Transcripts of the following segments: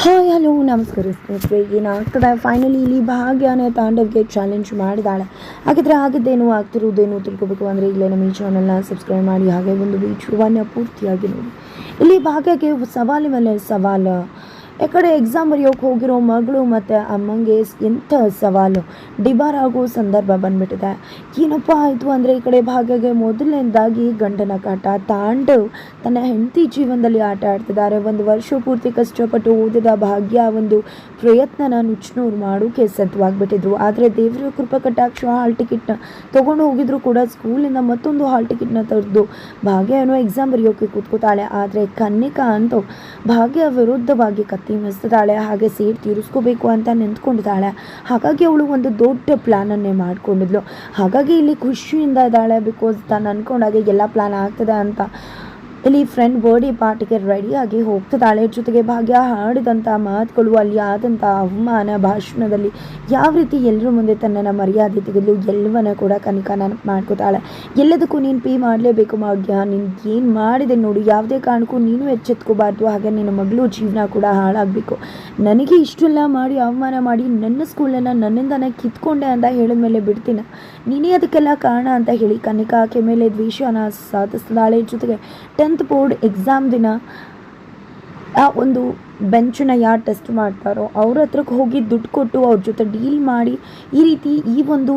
Hi hello ನಮಸ್ಕಾರ ಸ್ನೇಹಿತರೆ. ಏನಾಗ್ತದೆ? ಫೈನಲಿ ಇಲ್ಲಿ ಭಾಗ್ಯನ ತಾಂಡವ್ಗೆ ಚಾಲೆಂಜ್ ಮಾಡಿದಾಳೆ. ಹಾಗಿದ್ರೆ ಆಗದ್ದೇನು ಆಗ್ತಿರೋದೇನು ತಿಳ್ಕೊಬೇಕು ಅಂದರೆ ಇಲ್ಲೇ ನಮ್ಮ ಈ ಚಾನಲ್ನ ಸಬ್ಸ್ಕ್ರೈಬ್ ಮಾಡಿ, ಹಾಗೆ ಒಂದು ವಿಡಿಯೋವನ್ನು ಪೂರ್ತಿಯಾಗಿ ನೋಡಿ. ಇಲ್ಲಿ ಭಾಗ್ಯಕ್ಕೆ ಸವಾಲು ಮೇಲೆ ಸವಾಲು. ಯಾಕಡೆ ಎಕ್ಸಾಮ್ ಬರೆಯೋಕೆ ಹೋಗಿರೋ ಮಗಳು ಮತ್ತು ಅಮ್ಮಂಗೆ ಎಂಥ ಸವಾಲು? ಡಿಬಾರ್ ಆಗೋ ಸಂದರ್ಭ ಬಂದ್ಬಿಟ್ಟಿದೆ. ಏನಪ್ಪ ಆಯಿತು ಅಂದರೆ ಈ ಕಡೆ ಭಾಗ್ಯಗೆ ಮೊದಲನೇದಾಗಿ ಗಂಡನ ಕಾಟ. ತಾಂಡು ತನ್ನ ಹೆಂಡತಿ ಜೀವನದಲ್ಲಿ ಆಟ ಆಡ್ತಿದ್ದಾರೆ. ಒಂದು ವರ್ಷ ಪೂರ್ತಿ ಕಷ್ಟಪಟ್ಟು ಓದಿದ ಭಾಗ್ಯ ಒಂದು ಪ್ರಯತ್ನನ ನುಚ್ಚುನೂರು ಮಾಡೋಕೆ ಸತ್ವಾಗ್ಬಿಟ್ಟಿದ್ರು ಆದರೆ ದೇವರ ಕೃಪ ಕಟಾಕ್ಷ ಹಾಲ್ ಟಿಕೆಟ್ನ ತೊಗೊಂಡು ಹೋಗಿದ್ರು ಕೂಡ ಸ್ಕೂಲಿಂದ ಮತ್ತೊಂದು ಹಾಲ್ ಟಿಕೆಟ್ನ ತೆಗೆದು ಭಾಗ್ಯ ಏನೋ ಎಕ್ಸಾಮ್ ಬರೆಯೋಕೆ ಕೂತ್ಕೋತಾಳೆ ಆದರೆ ಕನ್ನಿಕಾ ಅಂತೂ ಭಾಗ್ಯ ವಿರುದ್ಧವಾಗಿ ಕತ್ತಿ ಮೆಸ್ತಿದ್ದಾಳೆ ಹಾಗೆ ಸೇಡ್ ತೀರಿಸ್ಕೋಬೇಕು ಅಂತ ನಿಂತ್ಕೊಂಡಿದ್ದಾಳೆ. ಹಾಗಾಗಿ ಅವಳು ಒಂದು ದೊಡ್ಡ ಪ್ಲ್ಯಾನನ್ನೇ ಮಾಡ್ಕೊಂಡಿದ್ಲು. ಹಾಗಾಗಿ ಇಲ್ಲಿ ಖುಷಿಯಿಂದ ಇದ್ದಾಳೆ ಬಿಕಾಸ್ ತಾನು ಅಂದ್ಕೊಂಡಾಗೆ ಎಲ್ಲ ಪ್ಲ್ಯಾನ್ ಆಗ್ತದೆ ಅಂತ. ಇಲ್ಲಿ ಫ್ರೆಂಡ್ ಬರ್ಡೇ ಪಾರ್ಟಿಗೆ ರೆಡಿಯಾಗಿ ಹೋಗ್ತಿದ್ದಾಳೆ. ಜೊತೆಗೆ ಭಾಗ್ಯ ಹಾಡಿದಂಥ ಮಾತುಗಳು, ಅಲ್ಲಿ ಆದಂಥ ಅವಮಾನ ಭಾಷಣದಲ್ಲಿ ಯಾವ ರೀತಿ ಎಲ್ಲರ ಮುಂದೆ ತನ್ನನ್ನು ಮರ್ಯಾದೆ ತೆಗೆದು ಎಲ್ಲವನ್ನ ಕೂಡ ಕನಿಕ ನೆನಪು ಮಾಡ್ಕೋತಾಳೆ. ಎಲ್ಲದಕ್ಕೂ ನೀನು ಪೇ ಮಾಡಲೇಬೇಕು ಭಾಗ್ಯ. ನೀನು ಏನು ಮಾಡಿದೆ ನೋಡು. ಯಾವುದೇ ಕಾರಣಕ್ಕೂ ನೀನು ಎಚ್ಚೆತ್ಕೋಬಾರ್ದು. ಹಾಗೆ ನಿನ್ನ ಮಗಳು ಜೀವನ ಕೂಡ ಹಾಳಾಗಬೇಕು. ನನಗೆ ಇಷ್ಟೆಲ್ಲ ಮಾಡಿ, ಅವಮಾನ ಮಾಡಿ ನನ್ನ ಸ್ಕೂಲನ್ನು ನನ್ನಿಂದನೇ ಕಿತ್ಕೊಂಡೆ ಅಂತ ಹೇಳಿದ ಮೇಲೆ ಬಿಡ್ತೀನ? ನೀನೇ ಅದಕ್ಕೆಲ್ಲ ಕಾರಣ ಅಂತ ಹೇಳಿ ಕನಿಕಾ ಆಕೆ ಮೇಲೆ ದ್ವೇಷನ ಸಾಧಿಸ್ತಾಳೆ ಜೊತೆಗೆ ಟೆಂತ್ ಬೋರ್ಡ್ ಎಕ್ಸಾಮ್ ದಿನ, ಆ ಒಂದು ಬೆಂಚನ್ನ ಯಾರು ಟೆಸ್ಟ್ ಮಾಡ್ತಾರೋ ಅವ್ರ ಹತ್ರಕ್ಕೆ ಹೋಗಿ ದುಡ್ಡು ಕೊಟ್ಟು ಅವ್ರ ಜೊತೆ ಡೀಲ್ ಮಾಡಿ ಈ ರೀತಿ ಈ ಒಂದು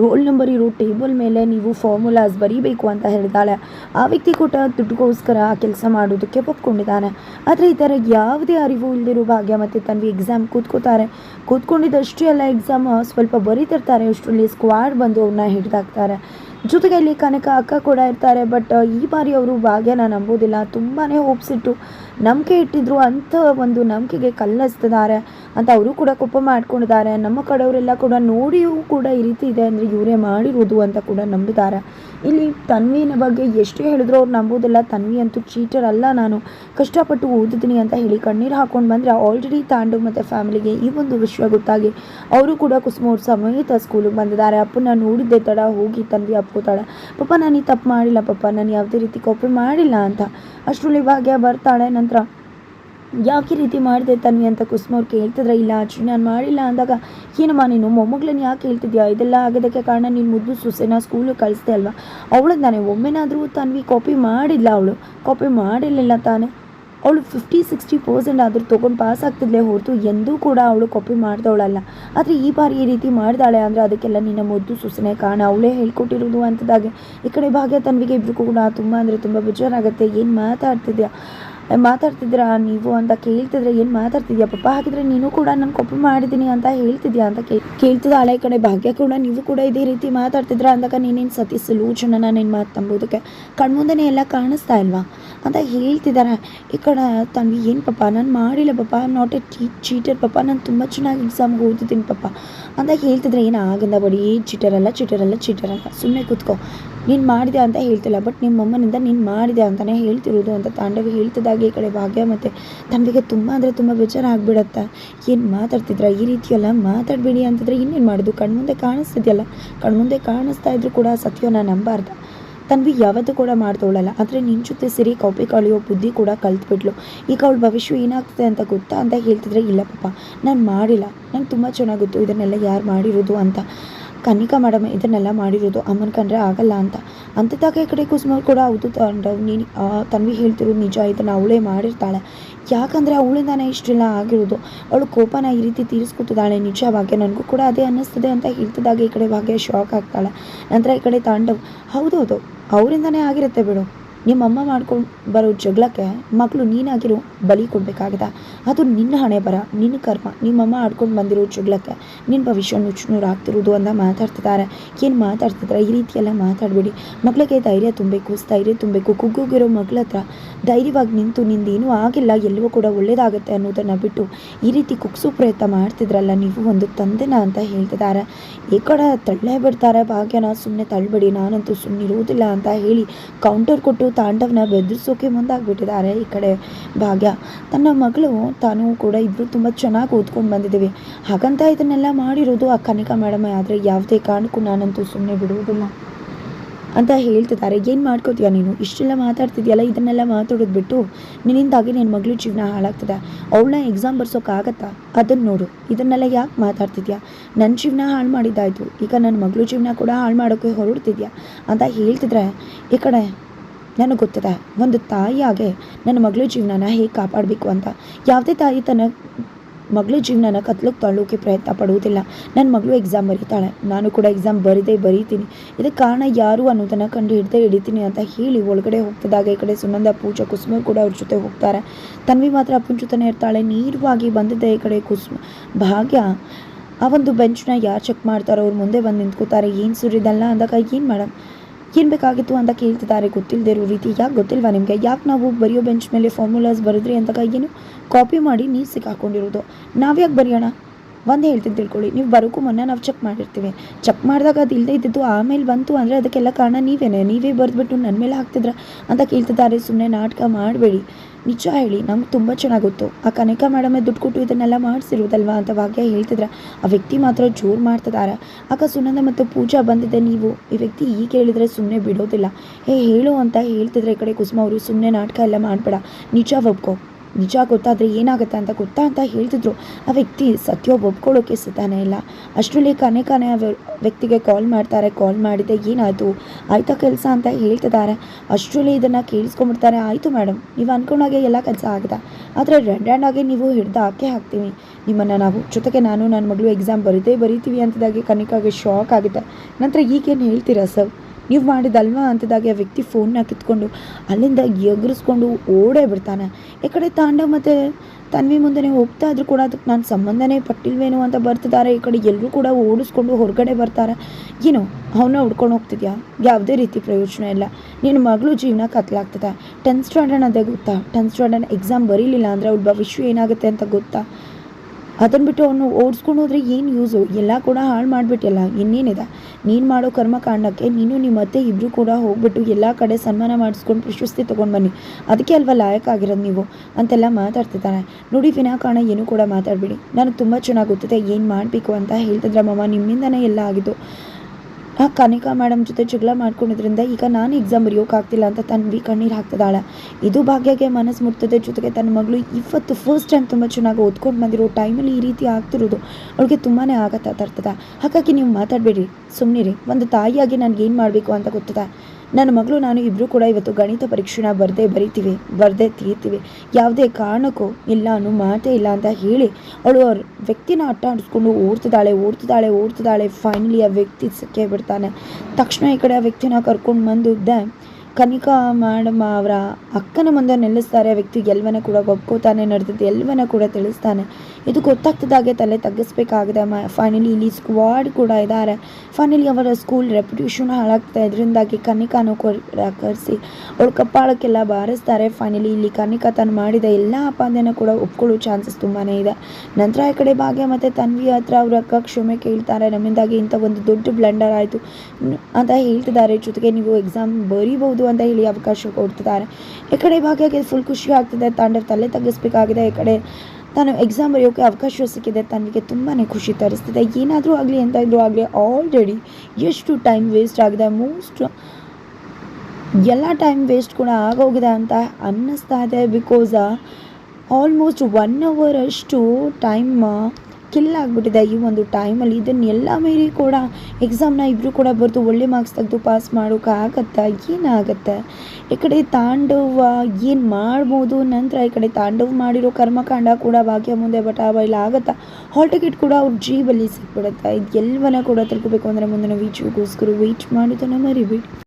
ರೋಲ್ ನಂಬರ್ ಇರೋ ಟೇಬಲ್ ಮೇಲೆ ನೀವು ಫಾರ್ಮುಲಾಸ್ ಬರೀಬೇಕು ಅಂತ ಹೇಳಿದಾಳೆ. ಆ ವ್ಯಕ್ತಿ ಕೊಟ್ಟ ದುಡ್ಡುಗೋಸ್ಕರ ಆ ಕೆಲಸ ಮಾಡೋದಕ್ಕೆ ಒಪ್ಕೊಂಡಿದ್ದಾನೆ. ಆದರೆ ಈ ಥರ ಯಾವುದೇ ಅರಿವು ಇಲ್ಲದಿರೋ ಭಾಗ್ಯ ಮತ್ತು ತನ್ವಿ ಎಕ್ಸಾಮ್ ಕೂತ್ಕೋತಾರೆ. ಕೂತ್ಕೊಂಡಿದ್ದಷ್ಟು ಎಲ್ಲ ಎಕ್ಸಾಮ್ ಸ್ವಲ್ಪ ಬರೀತಿರ್ತಾರೆ. ಅಷ್ಟರಲ್ಲಿ ಸ್ಕ್ವಾಡ್ ಬಂದು ಅವ್ರನ್ನ ಹಿಡಿದಾಕ್ತಾರೆ. ಜೊತೆಗೆ ಇಲ್ಲಿ ಕನಕ ಅಕ್ಕ ಕೂಡ ಇರ್ತಾರೆ ಬಟ್ ಈ ಬಾರಿ ಅವರು ಭಾಗ್ಯನ ನಂಬೋದಿಲ್ಲ. ತುಂಬಾ ಹೋಪ್ಸಿಟ್ಟು ನಂಬಿಕೆ ಇಟ್ಟಿದ್ರು ಅಂಥ ಒಂದು ನಂಬಿಕೆಗೆ ಕಲ್ಲಸ್ತಿದ್ದಾರೆ ಅಂತ ಅವರು ಕೂಡ ಕೋಪ ಮಾಡ್ಕೊಂಡಿದ್ದಾರೆ. ನಮ್ಮ ಕಡೆಯವರೆಲ್ಲ ಕೂಡ ನೋಡಿಯೂ ಕೂಡ ಈ ರೀತಿ ಇದೆ ಅಂದರೆ ಇವರೇ ಮಾಡಿರೋದು ಅಂತ ಕೂಡ ನಂಬಿದ್ದಾರೆ. ಇಲ್ಲಿ ತನ್ವಿನ ಬಗ್ಗೆ ಎಷ್ಟು ಹೇಳಿದ್ರು ಅವ್ರು ನಂಬೋದಿಲ್ಲ ತನ್ವಿ ಅಂತೂ ಚೀಟರ್ ಅಲ್ಲ ನಾನು. ಕಷ್ಟಪಟ್ಟು ಓದಿದ್ದೀನಿ ಅಂತ ಹೇಳಿ ಕಣ್ಣೀರು ಹಾಕೊಂಡು ಬಂದರೆ ಆಲ್ರೆಡಿ ತಾಂಡು ಮತ್ತು ಫ್ಯಾಮಿಲಿಗೆ ಈ ಒಂದು ವಿಷಯ ಗೊತ್ತಾಗಿ. ಅವರು ಕೂಡ ಕುಸುಮೋರ್ ಸಮೇತ ಸ್ಕೂಲಿಗೆ ಬಂದಿದ್ದಾರೆ. ಅಪ್ಪನ ನೋಡಿದ್ದೆ ತಡ, ಹೋಗಿ ತನ್ವಿ ಅಪ್ಕೋತಾಳೆ ಪಾಪ ನಾನು ಈ ತಪ್ಪು ಮಾಡಿಲ್ಲ ಪಾಪ ನಾನು ಯಾವುದೇ ರೀತಿ ಕಾಪಿ ಮಾಡಿಲ್ಲ ಅಂತ. ಅಷ್ಟರಲ್ಲಿ ಭಾಗ್ಯ ಬರ್ತಾಳೆ. ನಂತರ ಯಾಕೆ ರೀತಿ ಮಾಡಿದೆ ತನ್ವಿ ಅಂತ ಕುಸುಮ ಅವ್ರು ಕೇಳ್ತಿದ್ರೆ, ಇಲ್ಲ ಆಚು ನಾನು ಮಾಡಿಲ್ಲ ಅಂದಾಗ, ಏನಮ್ಮ ನೀನು ಮೊಮ್ಮಗಳನ್ನ ಯಾಕೆ ಹೇಳ್ತಿದ್ಯಾ? ಇದೆಲ್ಲ ಆಗೋದಕ್ಕೆ ಕಾರಣ ನೀನು ಮುದ್ದು ಸುಸೆನ ಸ್ಕೂಲಿಗೆ ಕಳಿಸ್ದೆ ಅಲ್ವಾ? ಅವಳು ನಾನೇ, ಒಮ್ಮೆನಾದರೂ ತನ್ವಿ ಕಾಪಿ ಮಾಡಿಲ್ಲ ಅವಳು. ಕಾಪಿ ಮಾಡಿರಲಿಲ್ಲ ತಾನೆ. ಅವಳು ಫಿಫ್ಟಿ ಸಿಕ್ಸ್ಟಿ ಪರ್ಸೆಂಟ್ ಆದರೂ ತೊಗೊಂಡು ಪಾಸ್ ಆಗ್ತಿದ್ಲೇ ಹೊರತು ಎಂದೂ ಕೂಡ ಅವಳು ಕಾಪಿ ಮಾಡಿದವಳಲ್ಲ. ಆದರೆ ಈ ಬಾರಿ ಈ ರೀತಿ ಮಾಡಿದಾಳೆ ಅಂದರೆ ಅದಕ್ಕೆಲ್ಲ ನಿನ್ನ ಮುದ್ದು ಸುಸನೆ ಕಾರಣ. ಅವಳೇ ಹೇಳ್ಕೊಟ್ಟಿರೋದು ಅಂತದಾಗೆ. ಈ ಕಡೆ ಭಾಗ್ಯ ತನ್ವಿಗೆ ಇಬ್ಬರು ಕೂಡ ತುಂಬ ಅಂದರೆ ತುಂಬ ಬೇಜಾರಾಗುತ್ತೆ. ಏನು ಮಾತಾಡ್ತಿದ್ಯಾ? ಮಾತಾಡ್ತಿದ್ದೀರಾ ನೀವು ಅಂತ ಕೇಳ್ತಿದ್ರೆ ಏನು ಮಾತಾಡ್ತಿದ್ಯಾ? ಪಪ್ಪ, ಹಾಗಿದ್ರೆ ನೀನು ಕೂಡ ನಾನು ಕೊಪ್ಪ ಮಾಡಿದ್ದೀನಿ ಅಂತ ಹೇಳ್ತಿದ್ಯಾ ಅಂತ ಕೇಳ್ತಿದ್ದ ಹಳೆ ಕಡೆ ಭಾಗ್ಯ ಕೂಡ ನೀವು ಕೂಡ ಇದೇ ರೀತಿ ಮಾತಾಡ್ತಿದ್ರ ಅಂದಾಗ ನೀನೇನು ಸತಿ ಸುಲೋಚನ ನಿನ್ನ ಮಾತು ನಂಬೋದಕ್ಕೆ? ಕಣ್ಮುಂದೆನೇ ಎಲ್ಲ ಕಾಣಿಸ್ತಾ ಇಲ್ವಾ? ಅಂತ ಹೇಳ್ತಿದ್ದಾರೆ ಈ ಕಡೆ ತನ್ವಿ, ಏನು ಪಪ್ಪ, ನಾನು ಮಾಡಿಲ್ಲ ಪಪ್ಪ ನಾಟ್ ಎ ಟೀ ಚೀಟರ್ ಪಪ್ಪ, ನಾನು ತುಂಬ ಚೆನ್ನಾಗಿ ಎಕ್ಸಾಮ್ಗೆ ಓದಿದ್ದೀನಿ ಪಪ್ಪ. ಅಂತ ಹೇಳ್ತಿದ್ರೆ ಏನು ಆಗಂದ ಬಡಿ ಚೀಟರ್ ಅಲ್ಲ ಚೀಟರ್ ಅಲ್ಲ ಚೀಟರ್ ಅಲ್ಲ. ಸುಮ್ಮನೆ ಕೂತ್ಕೋ. ನೀನು ಮಾಡಿದೆ ಅಂತ ಹೇಳ್ತಿಲ್ಲ ಬಟ್ ನಿಮ್ಮ ಅಮ್ಮನಿಂದ ನೀನು ಮಾಡಿದೆ ಅಂತಲೇ ಹೇಳ್ತಿರೋದು ಅಂತ ತಾಂಡವಿ ಹೇಳ್ತಿದ್ದಾಗೆ ಈ ಕಡೆ ಭಾಗ್ಯ ಮತ್ತು ತಂಬಿಗೆ ತುಂಬ ಅಂದರೆ ತುಂಬ ಬೇಜಾರಾಗ್ಬಿಡತ್ತೆ ಏನು ಮಾತಾಡ್ತಿದ್ರ? ಈ ರೀತಿಯೆಲ್ಲ ಮಾತಾಡಬೇಡಿ ಅಂತಂದರೆ ಇನ್ನೇನು ಮಾಡೋದು? ಕಣ್ಮುಂದೆ ಕಾಣಿಸ್ತಿದೆಯಲ್ಲ? ಕಣ್ಮುಂದೆ ಕಾಣಿಸ್ತಾ ಇದ್ರೂ ಕೂಡ ಸತ್ಯವನ್ನ ನಂಬಾರ್ದ. ತನ್ವಿ ಯಾವತ್ತೂ ಕೂಡ ಮಾಡ್ತೋಳಲ್ಲ ಆದರೆ ನಿನ್ನ ಜೊತೆ ಸಿರಿ ಕಾಪಿ ಕಳೆಯೋ ಬುದ್ಧಿ ಕೂಡ ಕಲ್ತ್ಬಿಟ್ಲು. ಈಗ ಅವಳ ಭವಿಷ್ಯ ಏನಾಗ್ತದೆ ಅಂತ ಗೊತ್ತಾ ಅಂತ ಹೇಳ್ತಿದ್ರೆ ಇಲ್ಲ ಪಾಪ. ನಾನು ಮಾಡಿಲ್ಲ. ನಂಗೆ ತುಂಬ ಚೆನ್ನಾಗಿತ್ತು. ಇದನ್ನೆಲ್ಲ ಯಾರು ಮಾಡಿರೋದು ಅಂತ. ಕನಿಕಾ ಮೇಡಮ್ ಇದನ್ನೆಲ್ಲ ಮಾಡಿರೋದು ಅಮ್ಮನ ಕಂಡ್ರೆ ಆಗಲ್ಲ ಅಂತ. ಅಂಥದ್ದಾಗ ಈ ಕಡೆ ಕುಸುಮ ಕೂಡ ಹೌದು ನೀನು ತನ್ವಿ ಹೇಳ್ತಿರೋದು ನಿಜ, ಇದನ್ನು ಅವಳೇ ಮಾಡಿರ್ತಾಳೆ. ಯಾಕಂದರೆ ಅವಳಿಂದಾನೆ ಇಷ್ಟೆಲ್ಲ ಆಗಿರೋದು. ಅವಳು ಕೋಪನ ಈ ರೀತಿ ತೀರಿಸ್ಕೊತಿದ್ದಾಳೆ. ನಿಜವಾಗಿ ನನಗೂ ಕೂಡ ಅದೇ ಅನ್ನಿಸ್ತದೆ ಅಂತ ಹೇಳ್ತಿದ್ದಾಗ ಈ ಕಡೆ ಭಾಗ್ಯ ಶಾಕ್ ಆಗ್ತಾಳೆ. ನಂತರ ಈ ಕಡೆ ತಾಂಡವ್. ಹೌದೌದು, ಅವರಿಂದನೇ ಆಗಿರುತ್ತೆ ಬಿಡು. ನಿಮ್ಮಮ್ಮ ಮಾಡ್ಕೊಂಡು ಬರೋ ಜಗಳಕ್ಕೆ ಮಕ್ಕಳು ನೀನಾಗಿರೋ ಬಲಿ ಕೊಡಬೇಕಾಗಿದೆ. ಅದು ನಿನ್ನ ಹಣೆ ಬರ, ನಿನ್ನ ಕರ್ಮ. ನಿಮ್ಮಮ್ಮ ಆಡ್ಕೊಂಡು ಬಂದಿರೋ ಜಗಳಕ್ಕೆ ನಿನ್ನ ಭವಿಷ್ಯ ನುಚ್ಚುನೂರು ಆಗ್ತಿರೋದು ಅಂತ ಮಾತಾಡ್ತಿದ್ದಾರೆ. ಏನು ಮಾತಾಡ್ತಿದ್ದಾರೆ ಈ ರೀತಿಯೆಲ್ಲ ಮಾತಾಡಬೇಡಿ. ಮಕ್ಕಳಿಗೆ ಧೈರ್ಯ ತುಂಬಬೇಕು, ಸ್ಥೈರ್ಯ ತುಂಬಬೇಕು. ಕುಗ್ಗುಗಿರೋ ಮಗಳ ಹತ್ರ ಧೈರ್ಯವಾಗಿ ನಿಂತು ನಿಂದೇನೂ ಆಗಿಲ್ಲ, ಎಲ್ಲವೂ ಕೂಡ ಒಳ್ಳೇದಾಗುತ್ತೆ ಅನ್ನೋದನ್ನು ಬಿಟ್ಟು ಈ ರೀತಿ ಕುಕ್ಸು ಪ್ರಯತ್ನ ಮಾಡ್ತಿದ್ರಲ್ಲ ನೀವು ಒಂದು ತಂದೆನ ಅಂತ ಹೇಳ್ತಿದ್ದಾರೆ. ಈ ಕಡೆ ತಳ್ಳೇ ಬಿಡ್ತಾರೆ, ಭಾಗ್ಯನ ಸುಮ್ಮನೆ ತಳ್ಳಬೇಡಿ ನಾನಂತೂ ಸುಮ್ಮನಿರೋದಿಲ್ಲ ಅಂತ ಹೇಳಿ ಕೌಂಟರ್ ಕೊಟ್ಟು ತಾಂಡವನ ಬೆದರಿಸೋಕೆ ಮುಂದಾಗ್ಬಿಟ್ಟಿದ್ದಾರೆ ಈ ಕಡೆ ಭಾಗ್ಯ. ತನ್ನ ಮಗಳು ತಾನು ಕೂಡ ಇಬ್ಬರು ತುಂಬ ಚೆನ್ನಾಗಿ ಓದ್ಕೊಂಡು ಬಂದಿದ್ದೀವಿ. ಹಾಗಂತ ಇದನ್ನೆಲ್ಲ ಮಾಡಿರೋದು ಆ ಕನಿಕಾ ಮೇಡಮ್, ಆದರೆ ಯಾವುದೇ ಕಾರಣಕ್ಕೂ ನಾನಂತೂ ಸುಮ್ಮನೆ ಬಿಡುವುದಿಲ್ಲ ಅಂತ ಹೇಳ್ತಿದ್ದಾರೆ. ಏನು ಮಾಡ್ಕೋತೀಯ ನೀನು? ಇಷ್ಟೆಲ್ಲ ಮಾತಾಡ್ತಿದ್ಯಲ್ಲ, ಇದನ್ನೆಲ್ಲ ಮಾತಾಡೋದು ಬಿಟ್ಟು ನಿನ್ನಿಂದಾಗಿ ನಿನ್ನ ಮಗಳು ಜೀವನ ಹಾಳಾಗ್ತದೆ. ಅವಳನ್ನ ಎಕ್ಸಾಮ್ ಬರ್ಸೋಕ್ಕಾಗತ್ತಾ ಅದನ್ನು ನೋಡು, ಇದನ್ನೆಲ್ಲ ಯಾಕೆ ಮಾತಾಡ್ತಿದ್ಯಾ? ನನ್ನ ಜೀವನ ಹಾಳು ಮಾಡಿದ್ದಾಯಿತು. ಈಗ ನನ್ನ ಮಗಳು ಜೀವನ ಕೂಡ ಹಾಳು ಮಾಡೋಕ್ಕೆ ಹೊರಡ್ತಿದ್ಯಾ ಅಂತ ಹೇಳ್ತಿದ್ರೆ, ಈ ಕಡೆ ನನಗೆ ಗೊತ್ತಿದೆ ಒಂದು ತಾಯಿಯಾಗೆ ನನ್ನ ಮಗಳ ಜೀವನನ ಹೇಗೆ ಕಾಪಾಡಬೇಕು ಅಂತ. ಯಾವುದೇ ತಾಯಿ ತನ್ನ ಮಗಳ ಜೀವನನ ಕತ್ಲಕ್ಕೆ ತಳ್ಳೋಕೆ ಪ್ರಯತ್ನ ಪಡುವುದಿಲ್ಲ. ನನ್ನ ಮಗಳು ಎಕ್ಸಾಮ್ ಬರೀತಾಳೆ. ನಾನು ಕೂಡ ಎಕ್ಸಾಮ್ ಬರೀದೇ ಬರೀತೀನಿ. ಇದಕ್ಕೆ ಕಾರಣ ಯಾರು ಅನ್ನೋದನ್ನು ಕಂಡು ಹಿಡ್ದೇ ಹಿಡಿತೀನಿ ಅಂತ ಹೇಳಿ ಒಳಗಡೆ ಹೋಗ್ತಿದ್ದಾಗ ಈ ಕಡೆ ಸುನಂದ, ಪೂಜಾ, ಕುಸುಮ ಕೂಡ ಅವ್ರ ಜೊತೆ ಹೋಗ್ತಾರೆ. ತನ್ವಿ ಮಾತ್ರ ಅಪ್ಪನ ಜೊತೆನೇ ಇರ್ತಾಳೆ. ನೀರವಾಗಿ ಬಂದಿದ್ದೆ ಈ ಕಡೆ ಕುಸುಮ, ಭಾಗ್ಯ, ಆ ಒಂದು ಬೆಂಚ್ನ ಯಾರು ಚೆಕ್ ಮಾಡ್ತಾರೋ ಅವ್ರು ಮುಂದೆ ಬಂದು ನಿಂತ್ಕೋತಾರೆ. ಏನು ಸುರಿದಲ್ಲ ಅಂದಾಗ, ಏನು ಮೇಡಮ್ ಏನು ಬೇಕಾಗಿತ್ತು ಅಂತ ಕೇಳ್ತಿದ್ದಾರೆ ಗೊತ್ತಿಲ್ಲದೆ ಇರೋ ರೀತಿ. ಯಾಕೆ ಗೊತ್ತಿಲ್ವಾ ನಿಮಗೆ? ಯಾಕೆ ನಾವು ಬರೆಯೋ ಬೆಂಚ್ ಮೇಲೆ ಫಾರ್ಮುಲಾಸ್ ಬರೆದ್ರಿ ಅಂತ ಏನು? ಕಾಪಿ ಮಾಡಿ ನೀವು ಸಿಕ್ಕಾಕೊಂಡಿರೋದು. ನಾವ್ಯಾಕೆ ಬರೆಯೋಣ? ಒಂದು ಹೇಳ್ತೀನಿ ತಿಳ್ಕೊಳ್ಳಿ. ನೀವು ಬರೋಕ್ಕೂ ಮೊನ್ನೆ ನಾವು ಚೆಕ್ ಮಾಡಿರ್ತೀವಿ. ಚೆಕ್ ಮಾಡಿದಾಗ ಅದು ಇಲ್ಲದೆ ಇದ್ದಿದ್ದು ಆಮೇಲೆ ಬಂತು ಅಂದರೆ ಅದಕ್ಕೆಲ್ಲ ಕಾರಣ ನೀವೇನೆ. ನೀವೇ ಬರೆದ್ಬಿಟ್ಟು ನನ್ನ ಮೇಲೆ ಹಾಕ್ತಿದ್ರ ಅಂತ ಕೇಳ್ತಿದ್ದಾರೆ. ಸುಮ್ಮನೆ ನಾಟಕ ಮಾಡಬೇಡಿ. ನಿಜ ಹೇಳಿ, ನಮ್ಗೆ ತುಂಬ ಚೆನ್ನಾಗಿ ಗೊತ್ತು ಆ ಕನಕ ಮೇಡಮೇ ದುಡ್ಡು ಕೊಟ್ಟು ಇದನ್ನೆಲ್ಲ ಮಾಡಿಸಿರೋದಲ್ವಾ ಅಂತ ಭಾಗ್ಯ ಹೇಳ್ತಿದ್ರೆ. ಆ ವ್ಯಕ್ತಿ ಮಾತ್ರ ಜೋರು ಮಾಡ್ತಿದ್ದಾರೆ ಆಕ ಸುನಂದ ಮತ್ತು ಪೂಜಾ ಬಂದಿದ್ದೆ, ನೀವು ಈ ವ್ಯಕ್ತಿ ಈಗ ಹೇಳಿದ್ರೆ ಸುಮ್ಮನೆ ಬಿಡೋದಿಲ್ಲ. ಹೇ ಹೇಳು ಅಂತ ಹೇಳ್ತಿದ್ರೆ ಈ ಕಡೆ ಕುಸುಮ ಅವರು ಸುಮ್ಮನೆ ನಾಟಕ ಎಲ್ಲ ಮಾಡಬೇಡ. ನಿಜ ಒಪ್ಕೋ. ನಿಜ ಗೊತ್ತಾದರೆ ಏನಾಗುತ್ತೆ ಅಂತ ಗೊತ್ತಾ ಅಂತ ಹೇಳ್ತಿದ್ರು. ಆ ವ್ಯಕ್ತಿ ಸತ್ಯ ಒಪ್ಕೊಳ್ಳೋಕೆ ಸಿದ್ಧಾನೇ ಇಲ್ಲ. ಅಷ್ಟರಲ್ಲಿ ಕನೆ ಕನೆ ವ್ಯಕ್ತಿಗೆ ಕಾಲ್ ಮಾಡ್ತಾರೆ ಕಾಲ್ ಮಾಡಿದೆ ಏನಾಯಿತು? ಆಯ್ತಾ ಕೆಲಸ ಅಂತ ಹೇಳ್ತಿದ್ದಾರೆ. ಅಷ್ಟರಲ್ಲಿ ಇದನ್ನು ಕೇಳಿಸ್ಕೊಂಬಿಡ್ತಾರೆ ಆಯಿತು ಮೇಡಮ್ ನೀವು ಅಂದ್ಕೊಂಡಾಗೆ ಎಲ್ಲ ಕೆಲಸ ಆಗಿದೆ. ಆದರೆ ರೆಡ್ ಹ್ಯಾಂಡ್ ಆಗಿ ನೀವು ಹಿಡ್ದು ಹಾಕೇ ಹಾಕ್ತೀವಿ. ನಿಮ್ಮನ್ನು ನಾವು, ಜೊತೆಗೆ ನಾನು ನನ್ನ ಮಗಳು ಎಕ್ಸಾಮ್ ಬರೀದೇ ಬರೀತೀವಿ ಅಂತದಾಗಿ ಕನಿಕಾಗೆ ಶಾಕ್ ಆಗುತ್ತೆ. ನಂತರ ಈಗೇನು ಹೇಳ್ತೀರಾ ಸರ್ ನೀವು ಮಾಡಿದಲ್ವಾ ಅಂತಿದ್ದಾಗೆ ಆ ವ್ಯಕ್ತಿ ಫೋನ್ನ ಕಿತ್ಕೊಂಡು ಅಲ್ಲಿಂದ ಎಗರಿಸ್ಕೊಂಡು ಓಡೇ ಬಿಡ್ತಾನೆ. ಈ ಕಡೆ ತಾಂಡವ್ ಮತ್ತು ತನ್ವಿ ಮುಂದೆನೇ ಹೋಗ್ತಾ ಇದ್ರು ಕೂಡ ಅದಕ್ಕೆ ನಾನು ಸಂಬಂಧನೇ ಪಟ್ಟಿಲ್ವೇನೋ ಅಂತ ಬರ್ತಿದ್ದಾರೆ. ಈ ಕಡೆ ಎಲ್ಲರೂ ಕೂಡ ಓಡಿಸ್ಕೊಂಡು ಹೊರಗಡೆ ಬರ್ತಾರೆ. ಏನು ಅವನ್ನ ಹುಡ್ಕೊಂಡು ಹೋಗ್ತಿದ್ಯಾ? ಯಾವುದೇ ರೀತಿ ಪ್ರಯೋಜನ ಇಲ್ಲ. ನಿನ್ನ ಮಗಳು ಜೀವನ ಕತ್ಲಾಗ್ತದೆ. ಟೆಂತ್ ಸ್ಟ್ಯಾಂಡರ್ಡ್ ಅದೇ ಗೊತ್ತಾ? ಟೆಂತ್ ಸ್ಟ್ಯಾಂಡರ್ಡ್ ಎಕ್ಸಾಮ್ ಬರೀಲಿಲ್ಲ ಅಂದರೆ ಅವಳು ಭವಿಷ್ಯ ಏನಾಗುತ್ತೆ ಅಂತ ಗೊತ್ತಾ? ಅದನ್ನು ಬಿಟ್ಟು ಅವನು ಓಡಿಸ್ಕೊಂಡು ಹೋದರೆ ಏನು ಯೂಸು ಎಲ್ಲ ಕೂಡ ಹಾಳು ಮಾಡಿಬಿಟ್ಟಿಲ್ಲ ಇನ್ನೇನಿದೆ? ನೀನು ಮಾಡೋ ಕರ್ಮಕಾಂಡಕ್ಕೆ ನೀನು ನಿಮ್ಮ ಅತ್ತೆ ಇಬ್ಬರು ಕೂಡ ಹೋಗ್ಬಿಟ್ಟು ಎಲ್ಲ ಕಡೆ ಸನ್ಮಾನ ಮಾಡಿಸ್ಕೊಂಡು ಪ್ರಶಸ್ತಿ ತೊಗೊಂಡು ಬನ್ನಿ. ಅದಕ್ಕೆ ಅಲ್ವಾ ಲಾಯಕ್ ಆಗಿರೋದು ನೀವು? ಅಂತೆಲ್ಲ ಮಾತಾಡ್ತಿದ್ದಾನೆ ನೋಡಿ ವಿನಾಕಾರಣ ಏನು ಕೂಡ ಮಾತಾಡಬೇಡಿ. ನನಗೆ ತುಂಬ ಚೆನ್ನಾಗಿ ಗೊತ್ತಿದೆ, ಏನು ಮಾಡಬೇಕು ಅಂತ ಹೇಳ್ತಿದ್ರೆ ಮಮ್ಮ ನಿಮ್ಮಿಂದನೇ ಎಲ್ಲ ಆಗಿದ್ದು. ಆ ಕನಿಕಾ ಮೇಡಮ್ ಜೊತೆ ಜಗಳ ಮಾಡ್ಕೊಂಡಿದ್ರಿಂದ ಈಗ ನಾನು ಎಕ್ಸಾಮ್ ಬರೆಯೋಕ್ಕಾಗ್ತಿಲ್ಲ ಅಂತ ತನ್ವಿ ಕಣ್ಣೀರು ಹಾಕ್ತಿದ್ದಾಳೆ. ಇದು ಭಾಗ್ಯಗೆ ಮನಸ್ಸು ಮುಟ್ತದೆ ಜೊತೆಗೆ ತನ್ನ ಮಗಳು ಇವತ್ತು ಫಸ್ಟ್ ಟೈಮ್ ತುಂಬ ಚೆನ್ನಾಗಿ ಓದ್ಕೊಂಡು ಬಂದಿರೋ ಟೈಮಲ್ಲಿ ಈ ರೀತಿ ಆಗ್ತಿರೋದು. ಅವಳಿಗೆ ತುಂಬಾ ಆಗತ್ತ ತರ್ತದೆ. ಹಾಗಾಗಿ ನೀವು ಮಾತಾಡಬೇಡಿ ಸುಮ್ಮನಿರಿ ಒಂದು ತಾಯಿಯಾಗಿ ನನಗೇನು ಮಾಡಬೇಕು ಅಂತ ಗೊತ್ತದೆ? ನನ್ನ ಮಗಳು, ನಾನು ಇಬ್ಬರು ಕೂಡ ಇವತ್ತು ಗಣಿತ ಪರೀಕ್ಷೆನ ಬರದೇ ಬರಿತೀವಿ, ಬರದೇ ತೀರ್ತೀವಿ. ಯಾವುದೇ ಕಾರಣಕ್ಕೂ ಇಲ್ಲ, ಅನ್ನೋ ಮಾತೇ ಇಲ್ಲ ಅಂತ ಹೇಳಿ ಅವಳು ಅವ್ರ ವ್ಯಕ್ತಿನ ಅಟ್ಟ ಆಡಿಸ್ಕೊಂಡು ಓಡ್ತಿದ್ದಾಳೆ ಓಡ್ತಿದ್ದಾಳೆ ಓಡ್ತಿದ್ದಾಳೆ. ಫೈನಲಿ ಆ ವ್ಯಕ್ತಿ ಸಿಕ್ಕೇ ಬಿಡ್ತಾನೆ. ತಕ್ಷಣ ಈ ಕಡೆ ಆ ವ್ಯಕ್ತಿನ ಕರ್ಕೊಂಡು ಬಂದಿದ್ದೆ ಕನಿಕಾ ಮೇಡಮ್ ಅವರ ಅಕ್ಕನ ಮುಂದೆ ನಿಲ್ಲಿಸ್ತಾರೆ. ಆ ವ್ಯಕ್ತಿ ಎಲ್ಲವನ್ನ ಕೂಡ ಒಪ್ಕೋತಾನೆ, ನಡೆದಿದ್ದು ಎಲ್ಲವನ್ನ ಕೂಡ ತಿಳಿಸ್ತಾನೆ. ಇದು ಗೊತ್ತಾಗ್ತಿದ್ದಾಗೆ ತಲೆ ತಗ್ಗಿಸ್ಬೇಕಾಗಿದೆ. ಫೈನಲಿ ಇಲ್ಲಿ ಸ್ಕ್ವಾಡ್ ಕೂಡ ಇದ್ದಾರೆ ಫೈನಲಿ ಅವರ ಸ್ಕೂಲ್ ರೆಪ್ಯುಟೇಷನ್ ಹಾಳಾಗ್ತಾ ಇದರಿಂದಾಗಿ ಕನಿಕಾನು ಕರೆಸಿ ಅವಳು ಕಪ್ಪಾಳಕ್ಕೆಲ್ಲ ಬಾರಿಸ್ತಾರೆ. ಫೈನಲಿ ಇಲ್ಲಿ ಕನಿಕಾ ತಾನು ಮಾಡಿದ ಎಲ್ಲ ಅಪಾದನೆ ಕೂಡ ಒಪ್ಕೊಳ್ಳೋ ಚಾನ್ಸಸ್ ತುಂಬಾ ಇದೆ. ನಂತರ ಈ ಕಡೆ ಭಾಗ್ಯ ಮತ್ತು ತನ್ವಿ ಹತ್ರ ಅವ್ರ ಅಕ್ಕ ಕ್ಷಮೆ ಕೇಳ್ತಾರೆ. ನಮ್ಮಿಂದಾಗಿ ಇಂಥ ಒಂದು ದೊಡ್ಡ ಬ್ಲಂಡರ್ ಆಯಿತು ಅಂತ ಹೇಳ್ತಿದ್ದಾರೆ. ಜೊತೆಗೆ ನೀವು ಎಕ್ಸಾಮ್ ಬರೀಬಹುದು ಅಂತ ಹೇಳಿ ಅವಕಾಶ ಕೊಡ್ತಿದ್ದಾರೆ. ಈ ಕಡೆ ಭಾಗ್ಯಕ್ಕೆ ಫುಲ್ ಖುಷಿ ಆಗ್ತಿದೆ. ತಾಂಡವ್ ತಲೆ ತಗ್ಗಿಸ್ಬೇಕಾಗಿದೆ. ಈ ಕಡೆ ತಾನು ಎಕ್ಸಾಮ್ ಬರೆಯೋಕ್ಕೆ ಅವಕಾಶ ಸಿಕ್ಕಿದೆ ತನಗೆ ತುಂಬಾ ಖುಷಿ ತರಿಸ್ತಿದೆ. ಏನಾದರೂ ಆಗಲಿ ಅಂತ ಇದ್ರೂ ಆಗಲಿ ಆಲ್ರೆಡಿ ಎಷ್ಟು ಟೈಮ್ ವೇಸ್ಟ್ ಆಗಿದೆ ಮೋಸ್ಟ್ ಎಲ್ಲ ಟೈಮ್ ವೇಸ್ಟ್ ಕೂಡ ಆಗೋಗಿದೆ ಅಂತ ಅನ್ನಿಸ್ತಾ ಇದೆ ಬಿಕಾಸ್ ಆಲ್ಮೋಸ್ಟ್ ಒನ್ ಅವರ್ ಅಷ್ಟು ಟೈಮ್ ಆಗಿಬಿಟ್ಟಿದೆ ಈ ಒಂದು ಟೈಮಲ್ಲಿ ಇದನ್ನೆಲ್ಲ ಮೀರಿ ಕೂಡ ಎಕ್ಸಾಮ್ನ ಇಬ್ಬರು ಕೂಡ ಬರೆದು ಒಳ್ಳೆ ಮಾರ್ಕ್ಸ್ ತೆಗೆದು ಪಾಸ್ ಮಾಡೋಕ್ಕಾಗತ್ತಾ ಏನಾಗತ್ತೆ ಈ ಕಡೆ ತಾಂಡವ ಏನು ಮಾಡ್ಬೋದು? ನಂತರ ಈ ಕಡೆ ತಾಂಡವ್ ಮಾಡಿರೋ ಕರ್ಮಕಾಂಡ ಕೂಡ ಭಾಗ್ಯ ಮುಂದೆ ಬಟ ಇಲ್ಲ ಆಗತ್ತಾ? ಹಾಲ್ ಟಿಕೆಟ್ ಕೂಡ ಅವ್ರ ಜೀಬಲ್ಲಿ ಸಿಕ್ಬಿಡುತ್ತೆ. ಇದು ಎಲ್ಲವನ್ನ ಕೂಡ ತಿಳ್ಕೊಬೇಕು ಅಂದರೆ ಮುಂದಿನ ವೀಚುಗೋಸ್ಕರ ವೆಯ್ಟ್ ಮಾಡೋದನ್ನು ಮರಿಬೇಡಿ.